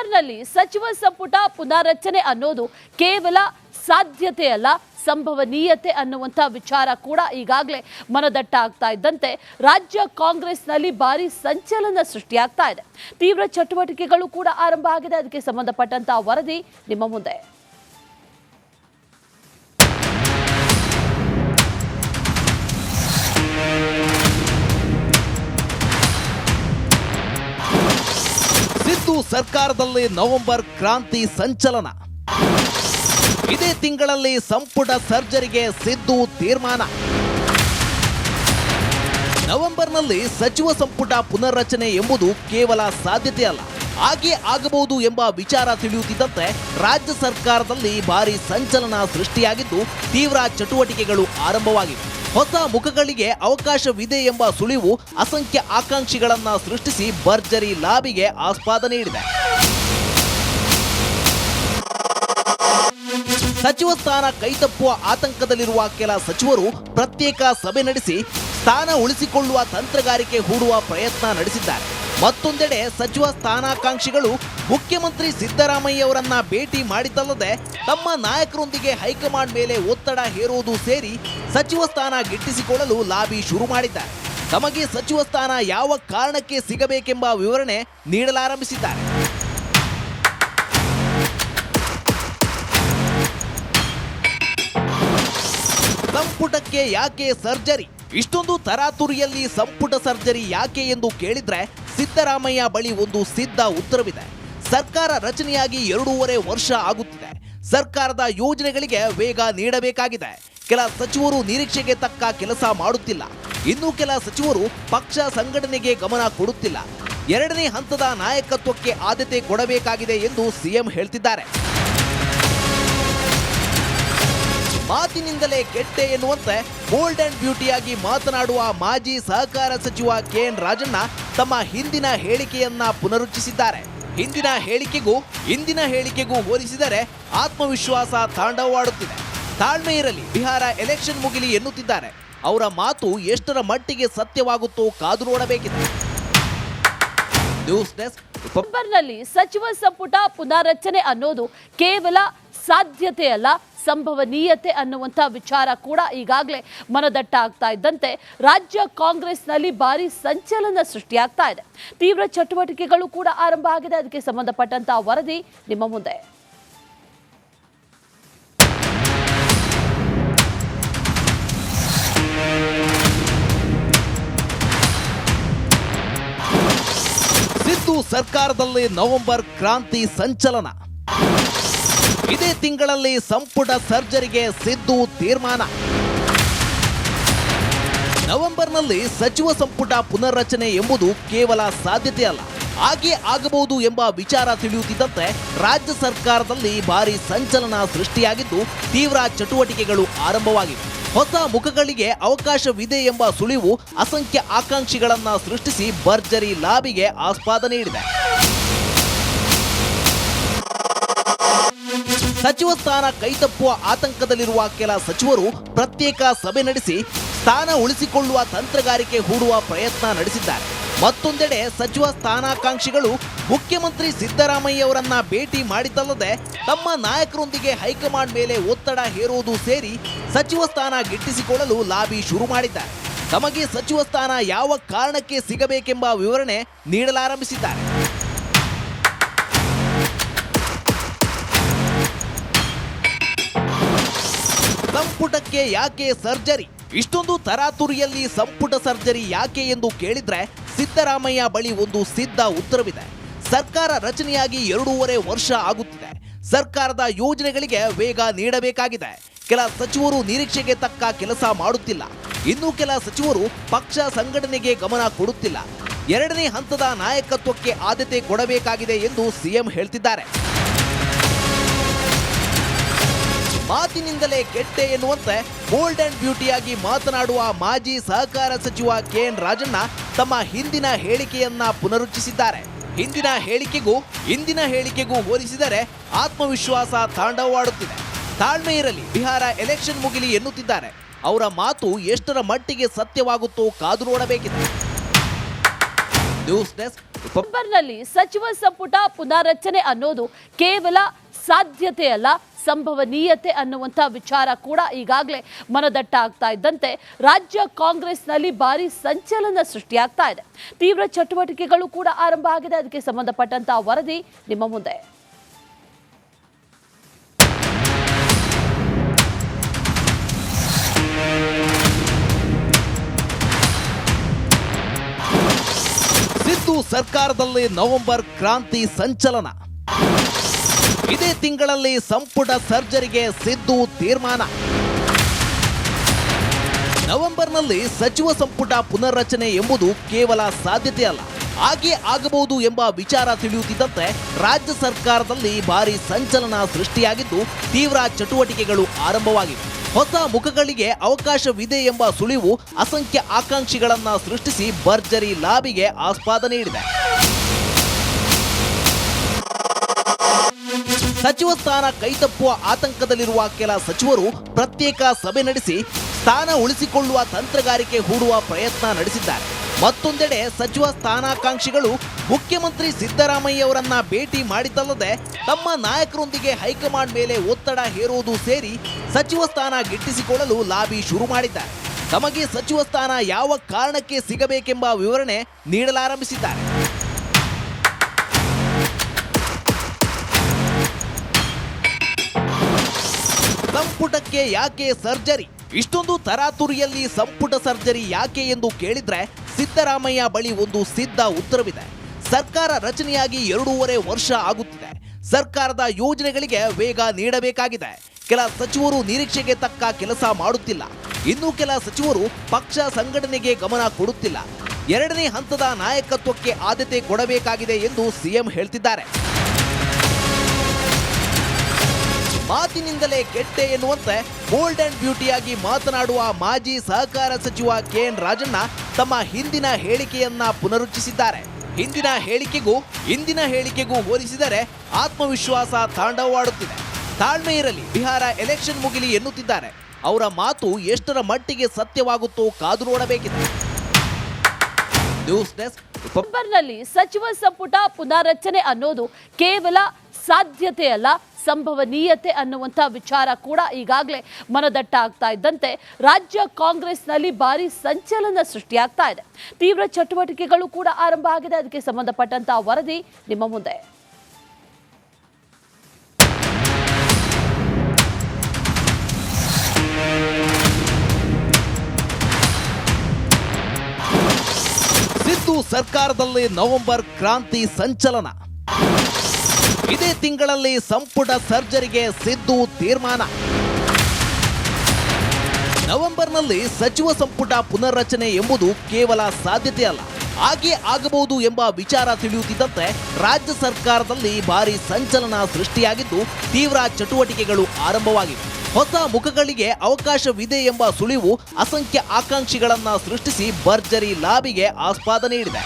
ನವೆಂಬರ್ನಲ್ಲಿ ಸಚಿವ ಸಂಪುಟ ಪುನಾರಚನೆ ಅನ್ನೋದು ಕೇವಲ ಸಾಧ್ಯತೆ ಅಲ್ಲ, ಸಂಭವನೀಯತೆ ಅನ್ನುವಂಥ ವಿಚಾರ ಕೂಡ ಈಗಾಗಲೇ ಮನದಟ್ಟಾಗ್ತಾ ಇದ್ದಂತೆ ರಾಜ್ಯ ಕಾಂಗ್ರೆಸ್ನಲ್ಲಿ ಭಾರಿ ಸಂಚಲನ ಸೃಷ್ಟಿಯಾಗ್ತಾ ಇದೆ. ತೀವ್ರ ಚಟುವಟಿಕೆಗಳು ಕೂಡ ಆರಂಭ ಆಗಿದೆ. ಅದಕ್ಕೆ ಸಂಬಂಧಪಟ್ಟಂತಹ ವರದಿ ನಿಮ್ಮ ಮುಂದೆ. ಸರ್ಕಾರದಲ್ಲಿ ನವೆಂಬರ್ ಕ್ರಾಂತಿ ಸಂಚಲನ. ಇದೇ ತಿಂಗಳಲ್ಲಿ ಸಂಪುಟ ಸರ್ಜರಿಗೆ ಸಿದ್ದು ತೀರ್ಮಾನ. ನವೆಂಬರ್ನಲ್ಲಿ ಸಚಿವ ಸಂಪುಟ ಪುನರ್ರಚನೆ ಎಂಬುದು ಕೇವಲ ಸಾಧ್ಯತೆ ಅಲ್ಲ, ಹಾಗೆ ಆಗಬಹುದು ಎಂಬ ವಿಚಾರ ತಿಳಿಯುತ್ತಿದ್ದಂತೆ ರಾಜ್ಯ ಸರ್ಕಾರದಲ್ಲಿ ಭಾರಿ ಸಂಚಲನ ಸೃಷ್ಟಿಯಾಗಿದ್ದು ತೀವ್ರ ಚಟುವಟಿಕೆಗಳು ಆರಂಭವಾಗಿವೆ. ಹೊಸ ಮುಖಗಳಿಗೆ ಅವಕಾಶವಿದೆ ಎಂಬ ಸುಳಿವು ಅಸಂಖ್ಯ ಆಕಾಂಕ್ಷಿಗಳನ್ನ ಸೃಷ್ಟಿಸಿ ಭರ್ಜರಿ ಲಾಬಿಗೆ ಆಸ್ಪಾದ ನೀಡಿದೆ. ಸಚಿವ ಸ್ಥಾನ ಕೈತಪ್ಪುವ ಆತಂಕದಲ್ಲಿರುವ ಕೆಲ ಸಚಿವರು ಪ್ರತ್ಯೇಕ ಸಭೆ ನಡೆಸಿ ಸ್ಥಾನ ಉಳಿಸಿಕೊಳ್ಳುವ ತಂತ್ರಗಾರಿಕೆ ಹೂಡುವ ಪ್ರಯತ್ನ ನಡೆಸಿದ್ದಾರೆ. ಮತ್ತೊಂದೆಡೆ ಸಚಿವ ಸ್ಥಾನಾಕಾಂಕ್ಷಿಗಳು ಮುಖ್ಯಮಂತ್ರಿ ಸಿದ್ದರಾಮಯ್ಯ ಅವರನ್ನ ಭೇಟಿ ಮಾಡಿದ್ದಲ್ಲದೆ ತಮ್ಮ ನಾಯಕರೊಂದಿಗೆ ಹೈಕಮಾಂಡ್ ಮೇಲೆ ಒತ್ತಡ ಹೇರುವುದು ಸೇರಿ ಸಚಿವ ಸ್ಥಾನ ಗಿಟ್ಟಿಸಿಕೊಳ್ಳಲು ಲಾಬಿ ಶುರು ಮಾಡಿದ್ದಾರೆ. ತಮಗೆ ಸಚಿವ ಸ್ಥಾನ ಯಾವ ಕಾರಣಕ್ಕೆ ಸಿಗಬೇಕೆಂಬ ವಿವರಣೆ ನೀಡಲಾರಂಭಿಸಿದ್ದಾರೆ. ಸಂಪುಟಕ್ಕೆ ಯಾಕೆ ಸರ್ಜರಿ? ಇಷ್ಟೊಂದು ತರಾತುರಿಯಲ್ಲಿ ಸಂಪುಟ ಸರ್ಜರಿ ಯಾಕೆ ಎಂದು ಕೇಳಿದ್ರೆ ಸಿದ್ದರಾಮಯ್ಯ ಬಳಿ ಒಂದು ಸಿದ್ಧ ಉತ್ತರವಿದೆ. ಸರ್ಕಾರ ರಚನೆಯಾಗಿ ಎರಡೂವರೆ ವರ್ಷ ಆಗುತ್ತಿದೆ. ಸರ್ಕಾರದ ಯೋಜನೆಗಳಿಗೆ ವೇಗ ನೀಡಬೇಕಾಗಿದೆ. ಕೆಲ ಸಚಿವರು ನಿರೀಕ್ಷೆಗೆ ತಕ್ಕ ಕೆಲಸ ಮಾಡುತ್ತಿಲ್ಲ. ಇನ್ನು ಕೆಲ ಸಚಿವರು ಪಕ್ಷ ಸಂಘಟನೆಗೆ ಗಮನ ಕೊಡುತ್ತಿಲ್ಲ. ಎರಡನೇ ಹಂತದ ನಾಯಕತ್ವಕ್ಕೆ ಆದ್ಯತೆ ಕೊಡಬೇಕಾಗಿದೆ ಎಂದು ಸಿಎಂ ಹೇಳ್ತಿದ್ದಾರೆ. ಮಾತಿನಿಂದಲೇ ಗೆಟ್ಟೆ ಎನ್ನುವಂತೆ ಬೋಲ್ಡ್ ಅಂಡ್ ಬ್ಯೂಟಿಯಾಗಿ ಮಾತನಾಡುವ ಮಾಜಿ ಸಹಕಾರ ಸಚಿವ ಕೆ ಎನ್ ರಾಜಣ್ಣ ತಮ್ಮ ಹಿಂದಿನ ಹೇಳಿಕೆಯನ್ನ ಪುನರುಚ್ಚಿಸಿದ್ದಾರೆ ಹಿಂದಿನ ಹೇಳಿಕೆಗೂ ಇಂದಿನ ಹೇಳಿಕೆಗೂ ಹೋಲಿಸಿದರೆ ಆತ್ಮವಿಶ್ವಾಸ ತಾಂಡವವಾಡುತ್ತಿದೆ ತಾಳ್ಮೆ ಇರಲಿ, ಬಿಹಾರ ಎಲೆಕ್ಷನ್ ಮುಗಿಲಿ ಎನ್ನುತ್ತಿದ್ದಾರೆ. ಅವರ ಮಾತು ಎಷ್ಟರ ಮಟ್ಟಿಗೆ ಸತ್ಯವಾಗುತ್ತೋ ಕಾದು ನೋಡಬೇಕಿದೆ. ನ್ಯೂಸ್ ಡೆಸ್ಕ್ನಲ್ಲಿ ನವೆಂಬರ್ನಲ್ಲಿ ಸಚಿವ ಸಂಪುಟ ಪುನಾರಚನೆ ಅನ್ನೋದು ಕೇವಲ ಸಾಧ್ಯತೆ ಅಲ್ಲ ಸಂಭವನೀಯತೆ ಅನ್ನುವಂಥ ವಿಚಾರ ಕೂಡ ಈಗಾಗಲೇ ಮನದಟ್ಟಾಗ್ತಾ ಇದ್ದಂತೆ ರಾಜ್ಯ ಕಾಂಗ್ರೆಸ್ನಲ್ಲಿ ಭಾರಿ ಸಂಚಲನ ಸೃಷ್ಟಿಯಾಗ್ತಾ ಇದೆ. ತೀವ್ರ ಚಟುವಟಿಕೆಗಳು ಕೂಡ ಆರಂಭ ಆಗಿದೆ. ಅದಕ್ಕೆ ಸಂಬಂಧಪಟ್ಟಂತಹ ವರದಿ ನಿಮ್ಮ ಮುಂದೆ. ಸರ್ಕಾರದಲ್ಲಿ ನವೆಂಬರ್ ಕ್ರಾಂತಿ ಸಂಚಲನ. ಇದೇ ತಿಂಗಳಲ್ಲಿ ಸಂಪುಟ ಸರ್ಜರಿಗೆ ಸಿದ್ದು ತೀರ್ಮಾನ. ನವೆಂಬರ್ನಲ್ಲಿ ಸಚಿವ ಸಂಪುಟ ಪುನರ್ರಚನೆ ಎಂಬುದು ಕೇವಲ ಸಾಧ್ಯತೆ ಅಲ್ಲ, ಹಾಗೆ ಆಗಬಹುದು ಎಂಬ ವಿಚಾರ ತಿಳಿಯುತ್ತಿದ್ದಂತೆ ರಾಜ್ಯ ಸರ್ಕಾರದಲ್ಲಿ ಭಾರಿ ಸಂಚಲನ ಸೃಷ್ಟಿಯಾಗಿದ್ದು ತೀವ್ರ ಚಟುವಟಿಕೆಗಳು ಆರಂಭವಾಗಿವೆ. ಹೊಸ ಮುಖಗಳಿಗೆ ಅವಕಾಶವಿದೆ ಎಂಬ ಸುಳಿವು ಅಸಂಖ್ಯ ಆಕಾಂಕ್ಷಿಗಳನ್ನ ಸೃಷ್ಟಿಸಿ ಭರ್ಜರಿ ಲಾಬಿಗೆ ಆಸ್ಪಾದ ನೀಡಿದೆ. ಸಚಿವ ಸ್ಥಾನ ಕೈತಪ್ಪುವ ಆತಂಕದಲ್ಲಿರುವ ಕೆಲ ಸಚಿವರು ಪ್ರತ್ಯೇಕ ಸಭೆ ನಡೆಸಿ ಸ್ಥಾನ ಉಳಿಸಿಕೊಳ್ಳುವ ತಂತ್ರಗಾರಿಕೆ ಹೂಡುವ ಪ್ರಯತ್ನ ನಡೆಸಿದ್ದಾರೆ. ಮತ್ತೊಂದೆಡೆ ಸಚಿವ ಸ್ಥಾನಾಕಾಂಕ್ಷಿಗಳು ಮುಖ್ಯಮಂತ್ರಿ ಸಿದ್ದರಾಮಯ್ಯ ಅವರನ್ನ ಭೇಟಿ ಮಾಡಿದ್ದಲ್ಲದೆ ತಮ್ಮ ನಾಯಕರೊಂದಿಗೆ ಹೈಕಮಾಂಡ್ ಮೇಲೆ ಒತ್ತಡ ಹೇರುವುದು ಸೇರಿ ಸಚಿವ ಸ್ಥಾನ ಗಿಟ್ಟಿಸಿಕೊಳ್ಳಲು ಲಾಬಿ ಶುರು ಮಾಡಿದ್ದಾರೆ. ತಮಗೆ ಸಚಿವ ಸ್ಥಾನ ಯಾವ ಕಾರಣಕ್ಕೆ ಸಿಗಬೇಕೆಂಬ ವಿವರಣೆ ನೀಡಲಾರಂಭಿಸಿದ್ದಾರೆ. ಸಂಪುಟಕ್ಕೆ ಯಾಕೆ ಸರ್ಜರಿ? ಇಷ್ಟೊಂದು ತರಾತುರಿಯಲ್ಲಿ ಸಂಪುಟ ಸರ್ಜರಿ ಯಾಕೆ ಎಂದು ಕೇಳಿದ್ರೆ ಸಿದ್ದರಾಮಯ್ಯ ಬಳಿ ಒಂದು ಸಿದ್ಧ ಉತ್ತರವಿದೆ. ಸರ್ಕಾರ ರಚನೆಯಾಗಿ ಎರಡೂವರೆ ವರ್ಷ ಆಗುತ್ತಿದೆ. ಸರ್ಕಾರದ ಯೋಜನೆಗಳಿಗೆ ವೇಗ ನೀಡಬೇಕಾಗಿದೆ. ಕೆಲ ಸಚಿವರು ನಿರೀಕ್ಷೆಗೆ ತಕ್ಕ ಕೆಲಸ ಮಾಡುತ್ತಿಲ್ಲ. ಇನ್ನು ಕೆಲ ಸಚಿವರು ಪಕ್ಷ ಸಂಘಟನೆಗೆ ಗಮನ ಕೊಡುತ್ತಿಲ್ಲ. ಎರಡನೇ ಹಂತದ ನಾಯಕತ್ವಕ್ಕೆ ಆದ್ಯತೆ ಕೊಡಬೇಕಾಗಿದೆ ಎಂದು ಸಿಎಂ ಹೇಳ್ತಿದ್ದಾರೆ. ಮಾತಿನಿಂದಲೇ ಗೆಟ್ಟೆ ಎನ್ನುವಂತೆ ಬೋಲ್ಡ್ ಅಂಡ್ ಬ್ಯೂಟಿಯಾಗಿ ಮಾತನಾಡುವ ಮಾಜಿ ಸಹಕಾರ ಸಚಿವ ಕೆ ಎನ್ ರಾಜಣ್ಣ ತಮ್ಮ ಹಿಂದಿನ ಹೇಳಿಕೆಯನ್ನ ಪುನರುಚ್ಚಿಸಿದ್ದಾರೆ ಹಿಂದಿನ ಹೇಳಿಕೆಗೂ ಇಂದಿನ ಹೇಳಿಕೆಗೂ ಹೋಲಿಸಿದರೆ ಆತ್ಮವಿಶ್ವಾಸ ತಾಂಡವವಾಡುತ್ತಿದೆ ತಾಳ್ಮೆ ಇರಲಿ, ಬಿಹಾರ ಎಲೆಕ್ಷನ್ ಮುಗಿಲಿ ಎನ್ನುತ್ತಿದ್ದಾರೆ. ಅವರ ಮಾತು ಎಷ್ಟರ ಮಟ್ಟಿಗೆ ಸತ್ಯವಾಗುತ್ತೋ ಕಾದು ನೋಡಬೇಕಿದೆ. ನ್ಯೂಸ್ ಡೆಸ್ಕ್ನಲ್ಲಿ ನವೆಂಬರ್ನಲ್ಲಿ ಸಚಿವ ಸಂಪುಟ ಪುನಾರಚನೆ ಅನ್ನೋದು ಕೇವಲ ಸಾಧ್ಯತೆ ಅಲ್ಲ ಸಂಭವನೀಯತೆ ಅನ್ನುವಂಥ ವಿಚಾರ ಕೂಡ ಈಗಾಗಲೇ ಮನದಟ್ಟಾಗ್ತಾ ಇದ್ದಂತೆ ರಾಜ್ಯ ಕಾಂಗ್ರೆಸ್ನಲ್ಲಿ ಭಾರಿ ಸಂಚಲನ ಸೃಷ್ಟಿಯಾಗ್ತಾ ಇದೆ. ತೀವ್ರ ಚಟುವಟಿಕೆಗಳು ಕೂಡ ಆರಂಭ ಆಗಿದೆ. ಅದಕ್ಕೆ ಸಂಬಂಧಪಟ್ಟಂತಹ ವರದಿ ನಿಮ್ಮ ಮುಂದೆ. ಸರ್ಕಾರದಲ್ಲಿ ನವೆಂಬರ್ ಕ್ರಾಂತಿ ಸಂಚಲನ. ಇದೇ ತಿಂಗಳಲ್ಲಿ ಸಂಪುಟ ಸರ್ಜರಿಗೆ ಸಿದ್ದು ತೀರ್ಮಾನ. ನವೆಂಬರ್ನಲ್ಲಿ ಸಚಿವ ಸಂಪುಟ ಪುನರ್ರಚನೆ ಎಂಬುದು ಕೇವಲ ಸಾಧ್ಯತೆ ಅಲ್ಲ, ಹಾಗೆ ಆಗಬಹುದು ಎಂಬ ವಿಚಾರ ತಿಳಿಯುತ್ತಿದ್ದಂತೆ ರಾಜ್ಯ ಸರ್ಕಾರದಲ್ಲಿ ಭಾರಿ ಸಂಚಲನ ಸೃಷ್ಟಿಯಾಗಿದ್ದು ತೀವ್ರ ಚಟುವಟಿಕೆಗಳು ಆರಂಭವಾಗಿವೆ. ಹೊಸ ಮುಖಗಳಿಗೆ ಅವಕಾಶವಿದೆ ಎಂಬ ಸುಳಿವು ಅಸಂಖ್ಯ ಆಕಾಂಕ್ಷಿಗಳನ್ನ ಸೃಷ್ಟಿಸಿ ಭರ್ಜರಿ ಲಾಬಿಗೆ ಆಸ್ಪಾದ ನೀಡಿದೆ. ಸಚಿವ ಸ್ಥಾನ ಕೈತಪ್ಪುವ ಆತಂಕದಲ್ಲಿರುವ ಕೆಲ ಸಚಿವರು ಪ್ರತ್ಯೇಕ ಸಭೆ ನಡೆಸಿ ಸ್ಥಾನ ಉಳಿಸಿಕೊಳ್ಳುವ ತಂತ್ರಗಾರಿಕೆ ಹೂಡುವ ಪ್ರಯತ್ನ ನಡೆಸಿದ್ದಾರೆ. ಮತ್ತೊಂದೆಡೆ ಸಚಿವ ಸ್ಥಾನಾಕಾಂಕ್ಷಿಗಳು ಮುಖ್ಯಮಂತ್ರಿ ಸಿದ್ದರಾಮಯ್ಯವರನ್ನ ಭೇಟಿ ಮಾಡಿದ್ದಲ್ಲದೆ ತಮ್ಮ ನಾಯಕರೊಂದಿಗೆ ಹೈಕಮಾಂಡ್ ಮೇಲೆ ಒತ್ತಡ ಹೇರುವುದು ಸೇರಿ ಸಚಿವ ಸ್ಥಾನ ಗಿಟ್ಟಿಸಿಕೊಳ್ಳಲು ಲಾಬಿ ಶುರು ಮಾಡಿದ್ದಾರೆ. ತಮಗೆ ಸಚಿವ ಸ್ಥಾನ ಯಾವ ಕಾರಣಕ್ಕೆ ಸಿಗಬೇಕೆಂಬ ವಿವರಣೆ ನೀಡಲಾರಂಭಿಸಿದ್ದಾರೆ. ಸಂಪುಟಕ್ಕೆ ಯಾಕೆ ಸರ್ಜರಿ? ಇಷ್ಟೊಂದು ತರಾತುರಿಯಲ್ಲಿ ಸಂಪುಟ ಸರ್ಜರಿ ಯಾಕೆ ಎಂದು ಕೇಳಿದ್ರೆ ಸಿದ್ದರಾಮಯ್ಯ ಬಳಿ ಒಂದು ಸಿದ್ಧ ಉತ್ತರವಿದೆ. ಸರ್ಕಾರ ರಚನೆಯಾಗಿ ಎರಡೂವರೆ ವರ್ಷ ಆಗುತ್ತಿದೆ. ಸರ್ಕಾರದ ಯೋಜನೆಗಳಿಗೆ ವೇಗ ನೀಡಬೇಕಾಗಿದೆ. ಕೆಲ ಸಚಿವರು ನಿರೀಕ್ಷೆಗೆ ತಕ್ಕ ಕೆಲಸ ಮಾಡುತ್ತಿಲ್ಲ. ಇನ್ನು ಕೆಲ ಸಚಿವರು ಪಕ್ಷ ಸಂಘಟನೆಗೆ ಗಮನ ಕೊಡುತ್ತಿಲ್ಲ. ಎರಡನೇ ಹಂತದ ನಾಯಕತ್ವಕ್ಕೆ ಆದ್ಯತೆ ಕೊಡಬೇಕಾಗಿದೆ ಎಂದು ಸಿಎಂ ಹೇಳ್ತಿದ್ದಾರೆ. ಮಾತಿನಿಂದಲೇ ಗೆಟ್ಟೆ ಎನ್ನುವಂತೆ ಬೋಲ್ಡ್ ಅಂಡ್ ಬ್ಯೂಟಿಯಾಗಿ ಮಾತನಾಡುವ ಮಾಜಿ ಸಹಕಾರ ಸಚಿವ ಕೆ ಎನ್ ರಾಜಣ್ಣ ತಮ್ಮ ಹಿಂದಿನ ಹೇಳಿಕೆಯನ್ನ ಪುನರುಚ್ಚರಿಸಿದ್ದಾರೆ ಹಿಂದಿನ ಹೇಳಿಕೆಗೂ ಇಂದಿನ ಹೇಳಿಕೆಗೂ ಹೋಲಿಸಿದರೆ ಆತ್ಮವಿಶ್ವಾಸ ತಾಂಡವವಾಡುತ್ತಿದೆ ತಾಳ್ಮೆ ಇರಲಿ, ಬಿಹಾರ ಎಲೆಕ್ಷನ್ ಮುಗಿಲಿ ಎನ್ನುತ್ತಿದ್ದಾರೆ. ಅವರ ಮಾತು ಎಷ್ಟರ ಮಟ್ಟಿಗೆ ಸತ್ಯವಾಗುತ್ತೋ ಕಾದು ನೋಡಬೇಕಿದೆ. News desk. ಸಚಿವ ಸಂಪುಟ ಪುನಾರಚನೆ ಅನ್ನೋದು ಕೇವಲ ಸಾಧ್ಯತೆ ಅಲ್ಲ, ಸಂಭವನೀಯತೆ ಅನ್ನುವಂಥ ವಿಚಾರ ಕೂಡ ಈಗಾಗಲೇ ಮನದಟ್ಟಾಗ್ತಾ ಇದ್ದಂತೆ ರಾಜ್ಯ ಕಾಂಗ್ರೆಸ್ನಲ್ಲಿ ಭಾರಿ ಸಂಚಲನ ಸೃಷ್ಟಿಯಾಗ್ತಾ ಇದೆ. ತೀವ್ರ ಚಟುವಟಿಕೆಗಳು ಕೂಡ ಆರಂಭ ಆಗಿದೆ. ಅದಕ್ಕೆ ಸಂಬಂಧಪಟ್ಟಂತಹ ವರದಿ ನಿಮ್ಮ ಮುಂದೆ. ಸಿದ್ದು ಸರ್ಕಾರದಲ್ಲಿ ನವೆಂಬರ್ ಕ್ರಾಂತಿ ಸಂಚಲನ. ಇದೇ ತಿಂಗಳಲ್ಲಿ ಸಂಪುಟ ಸರ್ಜರಿಗೆ ಸಿದ್ದು ತೀರ್ಮಾನ. ನವೆಂಬರ್ನಲ್ಲಿ ಸಚಿವ ಸಂಪುಟ ಪುನರ್ರಚನೆ ಎಂಬುದು ಕೇವಲ ಸಾಧ್ಯತೆ ಅಲ್ಲ, ಹಾಗೆ ಆಗಬಹುದು ಎಂಬ ವಿಚಾರ ತಿಳಿಯುತ್ತಿದ್ದಂತೆ ರಾಜ್ಯ ಸರ್ಕಾರದಲ್ಲಿ ಭಾರಿ ಸಂಚಲನ ಸೃಷ್ಟಿಯಾಗಿದ್ದು ತೀವ್ರ ಚಟುವಟಿಕೆಗಳು ಆರಂಭವಾಗಿವೆ. ಹೊಸ ಮುಖಗಳಿಗೆ ಅವಕಾಶವಿದೆ ಎಂಬ ಸುಳಿವು ಅಸಂಖ್ಯ ಆಕಾಂಕ್ಷಿಗಳನ್ನ ಸೃಷ್ಟಿಸಿ ಭರ್ಜರಿ ಲಾಬಿಗೆ ಆಸ್ಪಾದ ನೀಡಿದೆ.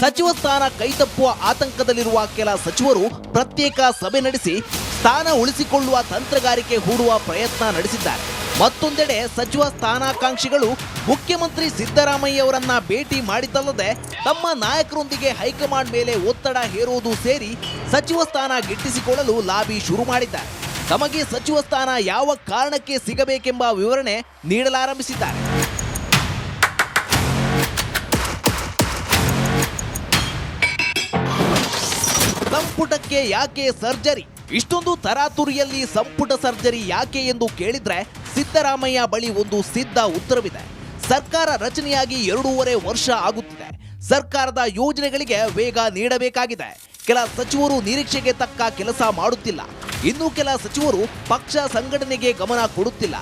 ಸಚಿವ ಸ್ಥಾನ ಕೈತಪ್ಪುವ ಆತಂಕದಲ್ಲಿರುವ ಕೆಲ ಸಚಿವರು ಪ್ರತ್ಯೇಕ ಸಭೆ ನಡೆಸಿ ಸ್ಥಾನ ಉಳಿಸಿಕೊಳ್ಳುವ ತಂತ್ರಗಾರಿಕೆ ಹೂಡುವ ಪ್ರಯತ್ನ ನಡೆಸಿದ್ದಾರೆ. ಮತ್ತೊಂದೆಡೆ ಸಚಿವ ಸ್ಥಾನಾಕಾಂಕ್ಷಿಗಳು ಮುಖ್ಯಮಂತ್ರಿ ಸಿದ್ದರಾಮಯ್ಯವರನ್ನ ಭೇಟಿ ಮಾಡಿದ್ದಲ್ಲದೆ ತಮ್ಮ ನಾಯಕರೊಂದಿಗೆ ಹೈಕಮಾಂಡ್ ಮೇಲೆ ಒತ್ತಡ ಹೇರುವುದು ಸೇರಿ ಸಚಿವ ಸ್ಥಾನ ಗಿಟ್ಟಿಸಿಕೊಳ್ಳಲು ಲಾಬಿ ಶುರು ಮಾಡಿದ್ದಾರೆ. ತಮಗೆ ಸಚಿವ ಸ್ಥಾನ ಯಾವ ಕಾರಣಕ್ಕೆ ಸಿಗಬೇಕೆಂಬ ವಿವರಣೆ ನೀಡಲಾರಂಭಿಸಿದ್ದಾರೆ. ಸಂಪುಟಕ್ಕೆ ಯಾಕೆ ಸರ್ಜರಿ? ಇಷ್ಟೊಂದು ತರಾತುರಿಯಲ್ಲಿ ಸಂಪುಟ ಸರ್ಜರಿ ಯಾಕೆ ಎಂದು ಕೇಳಿದ್ರೆ ಸಿದ್ದರಾಮಯ್ಯ ಬಳಿ ಒಂದು ಸಿದ್ಧ ಉತ್ತರವಿದೆ. ಸರ್ಕಾರ ರಚನೆಯಾಗಿ ಎರಡೂವರೆ ವರ್ಷ ಆಗುತ್ತಿದೆ. ಸರ್ಕಾರದ ಯೋಜನೆಗಳಿಗೆ ವೇಗ ನೀಡಬೇಕಾಗಿದೆ. ಕೆಲ ಸಚಿವರು ನಿರೀಕ್ಷೆಗೆ ತಕ್ಕ ಕೆಲಸ ಮಾಡುತ್ತಿಲ್ಲ. ಇನ್ನು ಕೆಲ ಸಚಿವರು ಪಕ್ಷ ಸಂಘಟನೆಗೆ ಗಮನ ಕೊಡುತ್ತಿಲ್ಲ.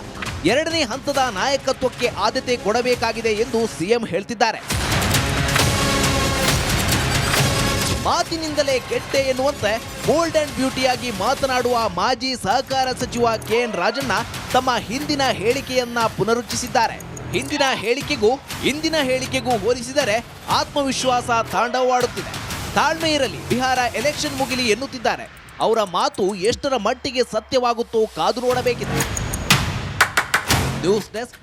ಎರಡನೇ ಹಂತದ ನಾಯಕತ್ವಕ್ಕೆ ಆದ್ಯತೆ ಕೊಡಬೇಕಾಗಿದೆ ಎಂದು ಸಿಎಂ ಹೇಳ್ತಿದ್ದಾರೆ. ಮಾತಿನಿಂದಲೇ ಗೆಟ್ಟೆ ಎನ್ನುವಂತೆ ಬೋಲ್ಡ್ ಅಂಡ್ ಬ್ಯೂಟಿಯಾಗಿ ಮಾತನಾಡುವ ಮಾಜಿ ಸಹಕಾರ ಸಚಿವ ಕೆ ಎನ್ ರಾಜಣ್ಣ ತಮ್ಮ ಹಿಂದಿನ ಹೇಳಿಕೆಯನ್ನ ಪುನರುಚ್ಚರಿಸಿದ್ದಾರೆ ಹಿಂದಿನ ಹೇಳಿಕೆಗೂ ಇಂದಿನ ಹೇಳಿಕೆಗೂ ಹೋಲಿಸಿದರೆ ಆತ್ಮವಿಶ್ವಾಸ ತಾಂಡವವಾಡುತ್ತಿದೆ ತಾಳ್ಮೆ ಇರಲಿ, ಬಿಹಾರ ಎಲೆಕ್ಷನ್ ಮುಗಿಲಿ ಎನ್ನುತ್ತಿದ್ದಾರೆ. ಅವರ ಮಾತು ಎಷ್ಟರ ಮಟ್ಟಿಗೆ ಸತ್ಯವಾಗುತ್ತೋ ಕಾದು ನೋಡಬೇಕಿದೆ. News desk